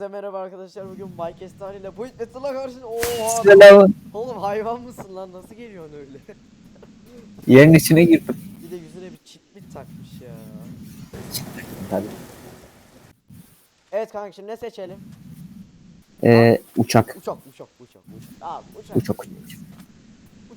Herkese merhaba arkadaşlar bugün Mike Estani ile bu Metal'a karşı oha Selam. oğlum hayvan mısın lan nasıl geliyorsun öyle Yerin içine girdim. bir de yüzüne bir çitlik takmış ya Tabii. Evet kanka şimdi ne seçelim Ee, uçak. uçak uçak uçak uçak abi uçak Uçak.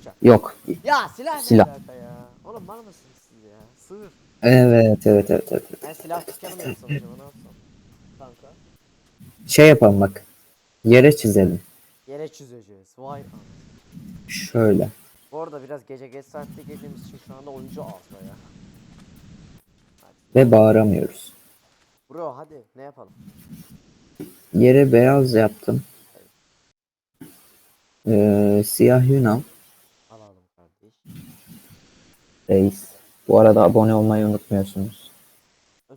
uçak Yok. ya silah ne Silah. alaka ya oğlum var mısınız siz ya sığır Evet, evet, evet, evet. ben silah dükkanı mı yapsam acaba ne yapsam kanka Şey yapalım bak. Yere çizelim. yere çizeceğiz vay anasını. Şöyle. Bu arada biraz gece geç saatte geldiğimiz için şu anda oyuncu az ya Hadi. Ve bağıramıyoruz. Bro hadi ne yapalım Yere beyaz yaptım. Ee, siyah Yunan. alalım kardeş Reis. Bu arada abone olmayı unutmuyorsunuz.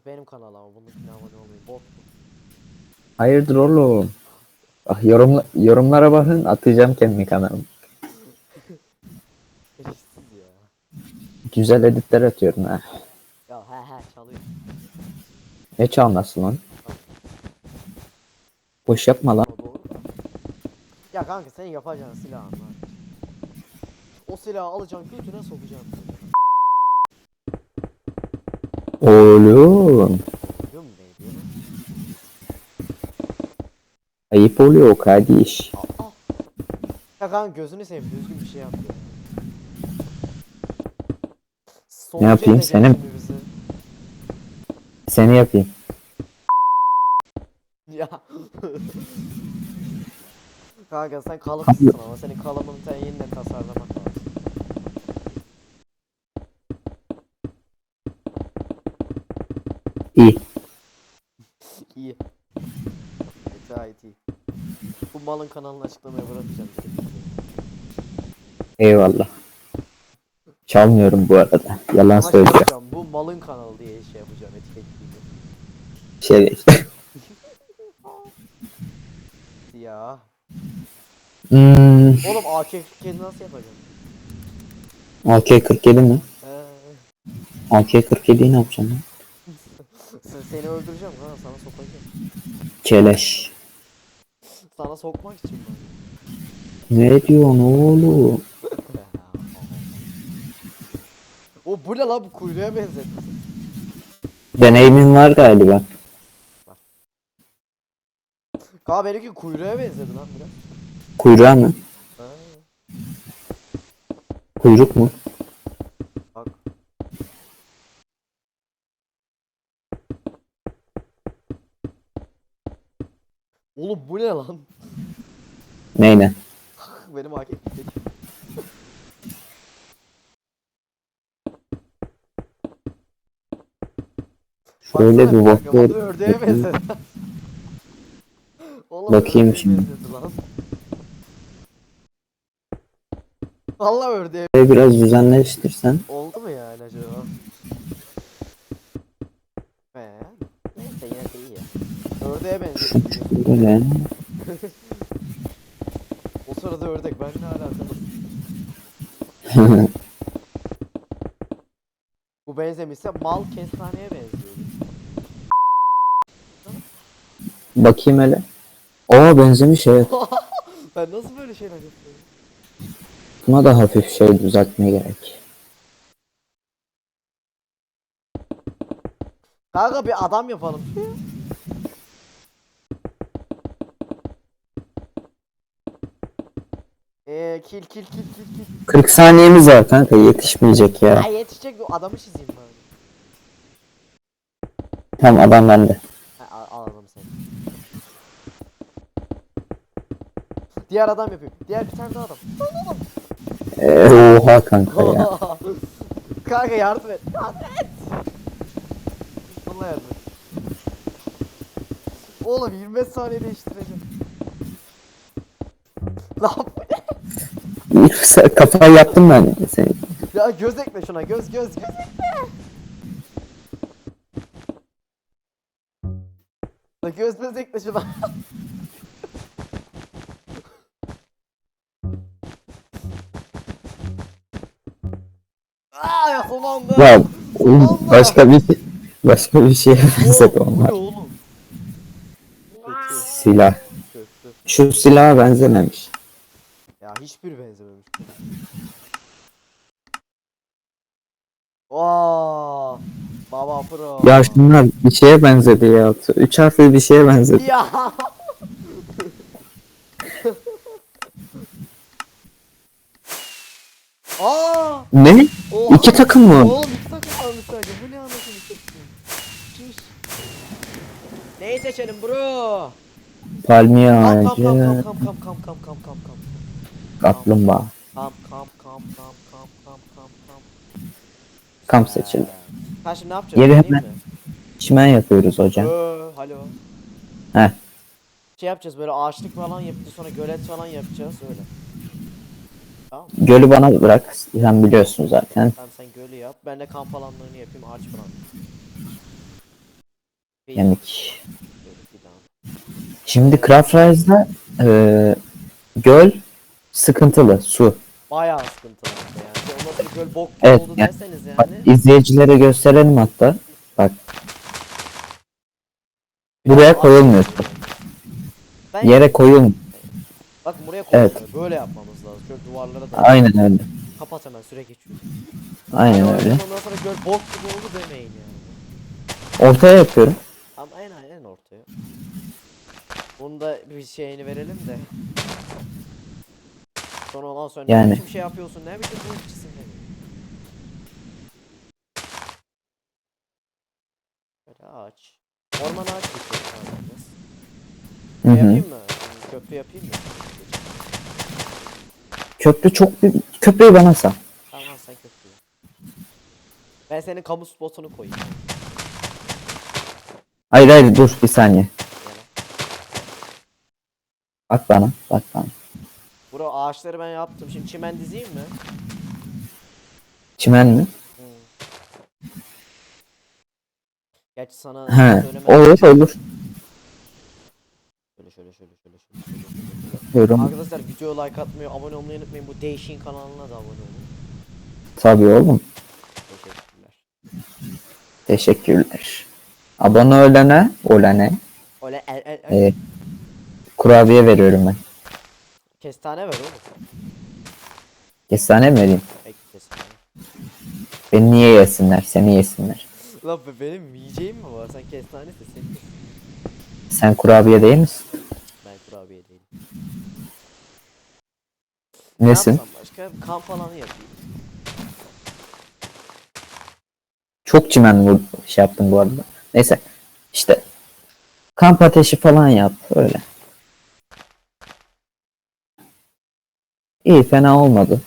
Benim kanal ama bunun abone olmayı bot. Hayırdır oğlum? Ah, yorumla yorumlara bakın atacağım kendi kanalıma. Güzel editler atıyorum ha. Ya he he çalıyor. Ne çalması lan? Boş yapma lan. Ya kanka senin yapacağın silahın var. O silahı alacaksın götüne sokacaksın. Oğlum. Ayıp oluyor kardeş. Ya kanka gözünü seveyim düzgün bir şey yap ya. Son Ne yapayım, şimdi bizi. Seni yapayım. Ya. kanka sen kalıpsın ama senin kalıbını sen yeniden tasarlamak lazım. İyi. İyi. Gayet iyi. Bu malın kanalını açıklamaya bırakacağım. Eyvallah. Çalmıyorum bu arada. Yalan Ama şey söyleyeceğim. yapacağım, bu malın kanalı diye şey yapacağım etiketleyeceğim. Şeref. Ya. hmm, Oğlum AK-47 nasıl yapacağım? AK-47 mi? Ee, AK-47'yi ne yapacağım lan? sen- seni öldüreceğim ha sana sokacağım. Keleş. Sana sokmak için mi? Ne diyorsun oğlum? O bu ne lan bu kuyruğa benzetti. Deneyimin var galiba. Kaa benimki kuyruğa benzedi lan biraz. Kuyruğa mı? Ha, Kuyruk mu? Oğlum bu ne lan? Neyle? Benim AK-47. Şöyle bir Baksana kanka, bakıyorum. bana Ördeğe benzedi. Oğlum Bakayım şimdi. Vallahi ördeğe Şöyle biraz düzenleştirsen. oldu mu yani acaba? Ee, neyse yine de iyi ya. Benziyor. Böyle. O sırada ördek ben ne alakalı? Bu benzemişse mal kestaneye benziyor. Bakayım hele. Aa benzemiş evet. ben nasıl böyle şeyler yapıyorum? Buna da hafif şey düzeltmeye gerek. Kanka bir adam yapalım. Eee kill kill kill kill kill. 40 saniyemiz var kanka yetişmeyecek ya. Ha yetişecek bu adamı çizeyim ben. Tam adam bende. Ha al- alalım seni. Diğer adam yapıyor. Diğer bir tane daha adam. Ee, oha kanka ya. Kanka yardım et. Yardım et. Vallahi yardım et. Oğlum 25 saniye değiştireceğim. Lan ne? Sen- Kafayı yaptım ben. Seni. Ya göz ekle şuna göz göz göz ekle. La göz göz ekle şuna. Aa ya son anda. Ya oğlum, Allah! başka bir başka bir şeye benzedi onlar. silah. Şu silaha benzememiş. Hiçbir benzememiş. Baba pro. Ya şunlar bir şeye benzedi ya. Üç harfli bir şeye benzedi. Ya. Aa! Ne? Oha. İki takım mı? Oğlum iki takım kalmış sadece. Bu ne anasını. Neyi seçelim bro? Palmiye Kam kam kam kam kam kam kam kam kam kam. Kaplumbağa. Kamp kamp kamp kamp kamp kamp kamp kamp. Kamp seçildi. Ha şimdi ne yapacağız? Yeri hemen-? Çimen yapıyoruz hocam. Ee, Alo. Heh. Şey yapacağız böyle ağaçlık falan yapacağız sonra gölet falan yapacağız öyle. Tamam Gölü bana bırak. Sen biliyorsun zaten. Tamam sen gölü yap. Ben de kamp alanlarını yapayım ağaç falan. Daha. Şimdi Craft Rise'da eee, göl sıkıntılı. Su. Bayağı sıkıntılı yani. Göl bok gibi Evet, oldu yani- derseniz Bak yani. izleyicilere gösterelim hatta. Bak. Buraya Ağaç koyulmuyor. Ben Yere koyulmuyor. Bakın buraya Evet. koyulmuyor. Böyle yapmamız lazım. Şöyle duvarlara da Aynen öyle. kapat hemen süre geçiyor. Aynen Yani öyle. Ondan sonra göl bok gibi oldu demeyin yani. Ortaya yapıyorum. Ama en en ortaya. Bunu da bir şeyini verelim de. Sonra ondan sonra Yani. ne biçim şey yapıyorsun ne biçim bu işçisin ne Böyle ağaç. Orman ağaç. Hı Şey hı. yapayım mı? Köprü yapayım mı? Köprü çok büyük. Köprüyü bana sal. Tamam sen köprü yap. Ben senin kamu spotunu koyayım. Hayır hayır dur bir saniye. Bak bana. Bak bana. Bro ağaçları ben yaptım. Şimdi çimen dizeyim mi? Çimen mi? Hmm. Gerçi sana He. Olur olur. Şöyle şöyle şöyle şöyle şöyle. Buyurun. Arkadaşlar videoya like atmayı, abone olmayı unutmayın. Bu değişin kanalına da abone olun. Tabii oğlum. Teşekkürler. Teşekkürler. Abone olana, olana Öyle el el el. e, kurabiye veriyorum ben. Kestane ver oğlum. Kestane mi vereyim? Peki kestane. Beni niye yesinler? Seni yesinler. Lan be benim yiyeceğim mi var? Sen kestane de senin. Sen kurabiye değil misin? Ben kurabiye değilim. Nesin? Ne yapsam başka? Kamp alanı yapayım. Çok çimen vur şey yaptım bu arada. Neyse. İşte kamp ateşi falan yap öyle. İyi fena olmadı.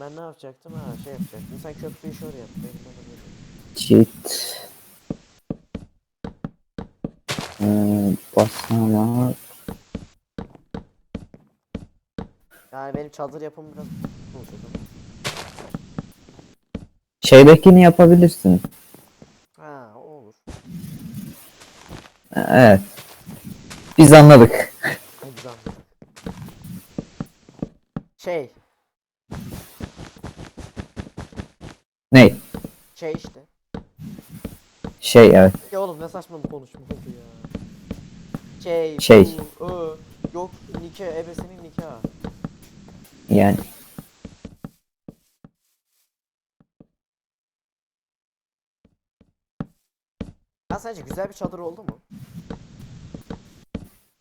Ben ne yapacaktım? Ha şey yapacaktım. Sen köprüyü şöyle yap. Benim bana böyle. Cheat. Hmm, basamak. Yani benim çadır yapımı biraz ama. Şeydekini yapabilirsin. Ha o olur. Evet. Biz anladık. Ne güzel. Şey. Ne? Şey işte. Şey evet. Ya oğlum ne saçma bir konuşma oldu ya. Şey. Şey. Bu, ö, yok nikah ebesinin nikahı. Yani. Ya sence güzel bir çadır oldu mu?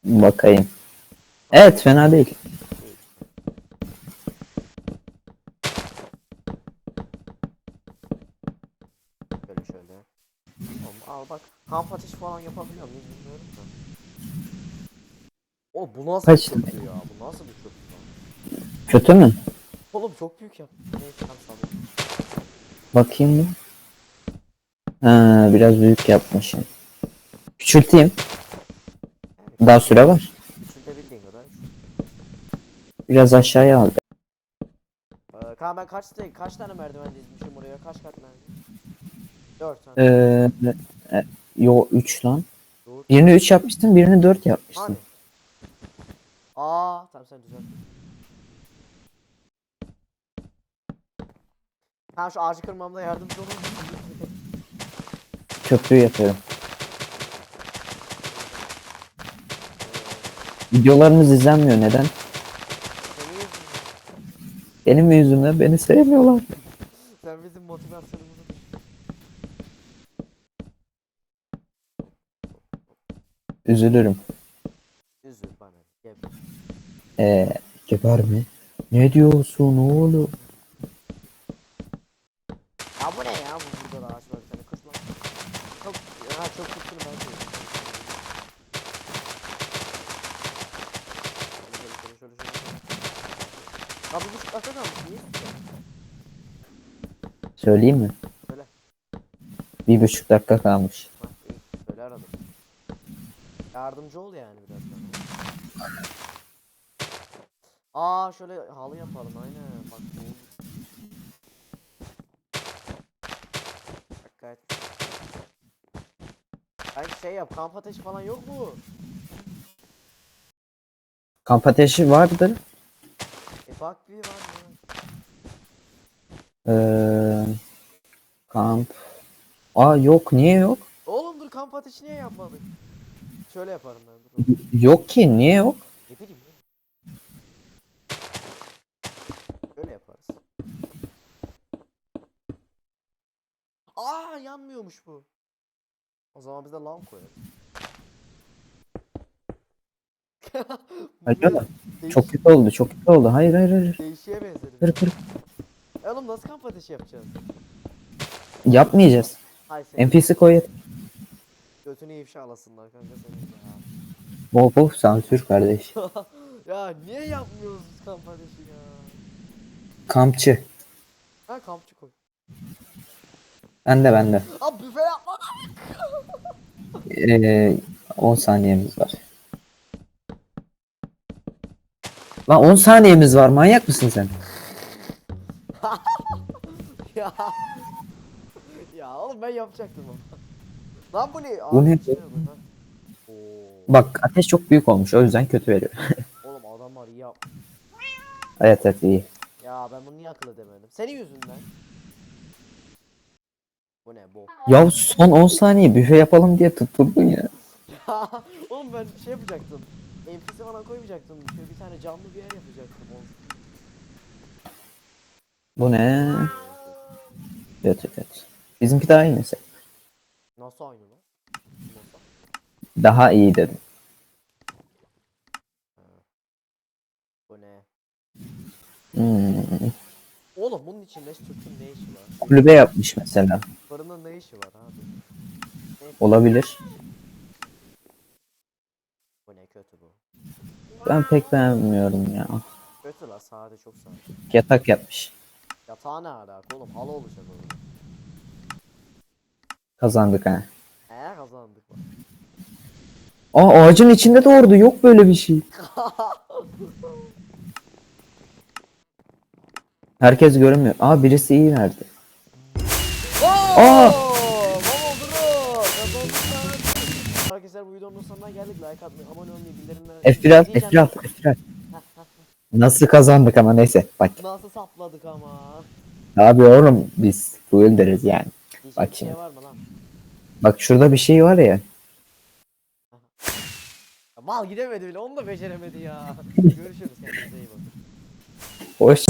Bakayım. Evet fena değil. Şöyle şöyle. Oğlum, al bak. Kamp ateşi falan yapabiliyor muyuz bilmiyorum da. Oğlum bu nasıl Kaç- bir köprü ya? Bu nasıl bir köprü lan? Kötü mü? Oğlum çok büyük yap. Neyse tam sallayayım. Bakayım bir. Ha, biraz büyük yapmışım. Küçülteyim. Daha süre var. Küçültebildiğin kadar. Biraz aşağıya al. Ee, Kaan ben kaç, kaç tane merdiven dizmişim oraya? Kaç kat merdiven? 4 tane. Ee, e, yo 3 lan. Dur. Birini 3 yapmıştın, birini 4 Hani? yapmıştın. Aa tamam sen düzelt. Ha şu ağacı kırmamda yardımcı olur musun? Köprü yapıyorum. Videolarımız izlenmiyor neden? Benim yüzümden beni sevmiyorlar. Sen bizim motivasyonumuzu Üzülürüm. Üzül bana. Gel. Ee, geber mi? Ne diyorsun oğlum? Ya bu ne ya? Bu burada da ağaç var bir tane. Çok, ha çok kutunu ben şöyle. Ya bu. Niye istiyorsun? Söyleyeyim mi? Söyle. Bir buçuk dakika kalmış. Ha iyi. Söyle aradım. Yardımcı ol yani biraz bana. Aa şöyle halı yapalım aynen. Bak bu. Bak gayet. Belki şey yap kamp ateşi falan yok mu? Kamp ateşi vardır. E bak bir var mı? Ee, kamp. Aa yok niye yok? Oğlum dur kamp ateşi niye yapmadık? Şöyle yaparım ben dur. Yok ki niye yok? Ne bileyim. Böyle yaparız. Aa yanmıyormuş bu. O zaman biz de lav koyalım. Acaba değiş- çok kötü oldu çok kötü oldu. Hayır hayır hayır. Değişiğe benzedi. Kır kır. E oğlum nasıl kamp ateşi yapacağız? Yapmayacağız. Hay senin NPC koy. Götünü ifşalasınlar kanka senin ya. Bol bol sansür kardeş. ya niye yapmıyoruz biz kamp ateşi ya? Kampçı. Ha kampçı koy. Ben de ben de. Abi büfe yapma. Ee, 10 saniyemiz var. Lan 10 saniyemiz var manyak mısın sen? ya. ya oğlum ben yapacaktım onu. Lan bu ne? Bu ne? içine bak, ateş çok büyük olmuş o yüzden kötü veriyor. Oğlum adamlar iyi yap. evet evet iyi. Ya ben bunu niye akıl edemedim? Senin yüzünden. Bu ne bu? Ya son 10 saniye büfe yapalım diye tutturdun ya. Oğlum ben şey yapacaktım. NPC falan koymayacaktım. Şöyle bir tane canlı bir yer yapacaktım. Oğlum. Bu ne? Evet evet. Bizimki daha iyi mesela. Nasıl aynı lan? Nasıl? Daha iyi dedim. Bu ne? Hmm. Oğlum bunun içinde Türk'ün ne işi var? Kulübe yapmış mesela. Fırının ne işi var abi? Olabilir. Bu ne kötü bu. Ben pek beğenmiyorum ya. Kötü la sade çok sade. Yatak yapmış. Yatağı ne alaka oğlum halı olacak orada. Kazandık ha. Eğer kazandık. Aa ağacın içinde doğurdu. Yok böyle bir şey. Herkes görünmüyor. Aa birisi iyi verdi. Aa! Baba durun! Kazandık lan! Arkadaşlar bu videonun sonuna geldik. Like atmayı, abone olmayı, bildirimleri... F1 at, F1 at, F1 at. Nasıl kazandık ama neyse. Bak. Nasıl sapladık ama? Abi oğlum biz full deriz yani. Diyecek Bak bir şey şimdi. var mı lan? Bak şurada bir şey var ya. Ya Mal gidemedi bile onu da beceremedi ya. Görüşürüz kendinize iyi bakın. Hoş.